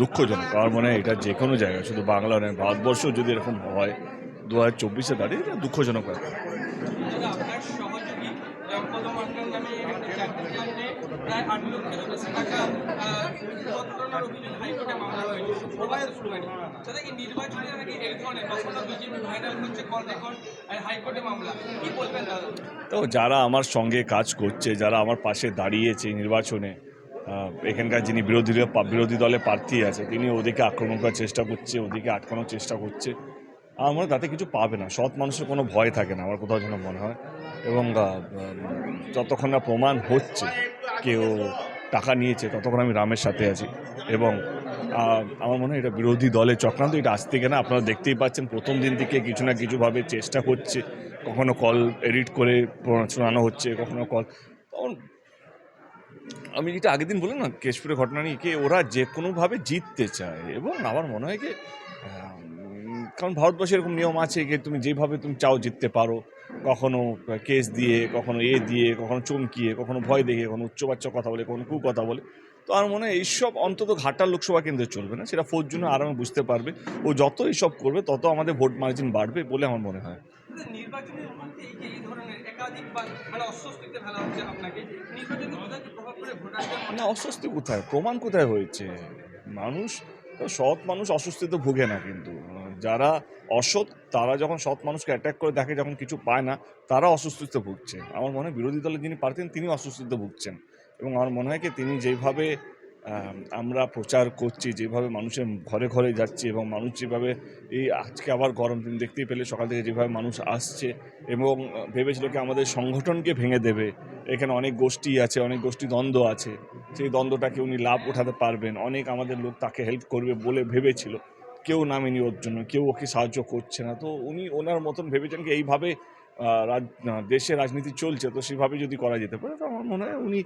দুঃখজনক। আমার মনে হয় এটা যে কোনো জায়গায় শুধু বাংলা নয় ভারতবর্ষ যদি এরকম হয় দু হাজার চব্বিশে দাঁড়িয়ে এটা দুঃখজনক ব্যাপার। প্রায় আট বেশি টাকা। বিপত্তনের অভিযোগ হাইকোর্টে মামলা হয়েছে শুনানি দাদা এই নির্বাচনে নাকি এই ধরনের বিজেপি ভাইরাল হচ্ছে, কল হাইকোর্টে মামলা। কি বলবেন তো যারা আমার সঙ্গে কাজ করছে, যারা আমার পাশে দাঁড়িয়েছে নির্বাচনে এখানকার যিনি বিরোধী বিরোধী দলে প্রার্থী আছে, তিনি ওদিকে আক্রমণ করার চেষ্টা করছে ওদিকে আটকানোর চেষ্টা করছে। আমার তাতে কিছু পাবে না, সৎ মানুষের কোনো ভয় থাকে না, আমার কোথাও যেন মনে হয়। এবং যতক্ষণ না প্রমাণ হচ্ছে কেউ টাকা নিয়েছে, ততক্ষণ আমি রামের সাথে আছি। এবং আমার মনে হয় এটা বিরোধী দলের চক্রান্ত, এটা আজ থেকে না, আপনারা দেখতেই পাচ্ছেন, প্রথম দিন থেকে কিছু না কিছুভাবে চেষ্টা করছে কখনো কল এডিট করে শোনানো হচ্ছে, কখনো কল, তখন আমি যেটা আগের দিন বললাম না, কেশপুরের ঘটনা নিয়ে, কি ওরা যে কোনোভাবে জিততে চায়। এবং আমার মনে হয় কি কারণ ভারতবর্ষে এরকম নিয়ম আছে যে তুমি যেভাবে তুমি চাও জিততে পারো। কখনো কেস দিয়ে কখনো এ দিয়ে কখনো চমকিয়ে কখনো ভয় দেখিয়ে কখনো উচ্চবাচ্চ কথা বলে কখনো কু কথা বলে। তো আমার মনে হয় এইসব অন্তত ঘাটার লোকসভা কেন্দ্রে চলবে না। সেটা ফোর জন্য আরামে বুঝতে পারবে। ও যত এইসব করবে তত আমাদের ভোট মার্জিন বাড়বে বলে আমার মনে হয়। মানে না অস্বস্তি কোথায়? প্রমাণ কোথায় হয়েছে? মানুষ তো সৎ মানুষ অস্বস্তিতে ভুগে না কিন্তু। যারা অসৎ, তারা যখন সৎ মানুষকে অ্যাটাক করে দেখে যখন কিছু পায় না, তারা অস্বস্তিতে ভুগছে। আমার মনে হয় বিরোধী দলে যিনি প্রার্থী তিনি অস্বস্তিতে ভুগছেন। এবং আমার মনে হয় কি, তিনি যেভাবে আমরা প্রচার করছি, যেভাবে মানুষের ঘরে ঘরে যাচ্ছি এবং মানুষ যেভাবে এই আজকে আবার গরম দিন দেখতেই পেলে সকাল থেকে যেভাবে মানুষ আসছে এবং ভেবেছিল কি আমাদের সংগঠনকে ভেঙে দেবে। এখানে অনেক গোষ্ঠী আছে, অনেক গোষ্ঠী দ্বন্দ্ব আছে। সেই দ্বন্দ্বটাকে উনি লাভ উঠাতে পারবেন। অনেক আমাদের লোক তাকে হেল্প করবে বলে ভেবেছিল। কেউ নামেনি ওর জন্য, কেউ ওকে সাহায্য করছে না। তো উনি ওনার মতন ভেবেছেন কি এইভাবে রাজ- দেশে রাজনীতি চলছে, তো সেভাবে যদি করা যেতে পারে, তো আমার মনে হয় উনি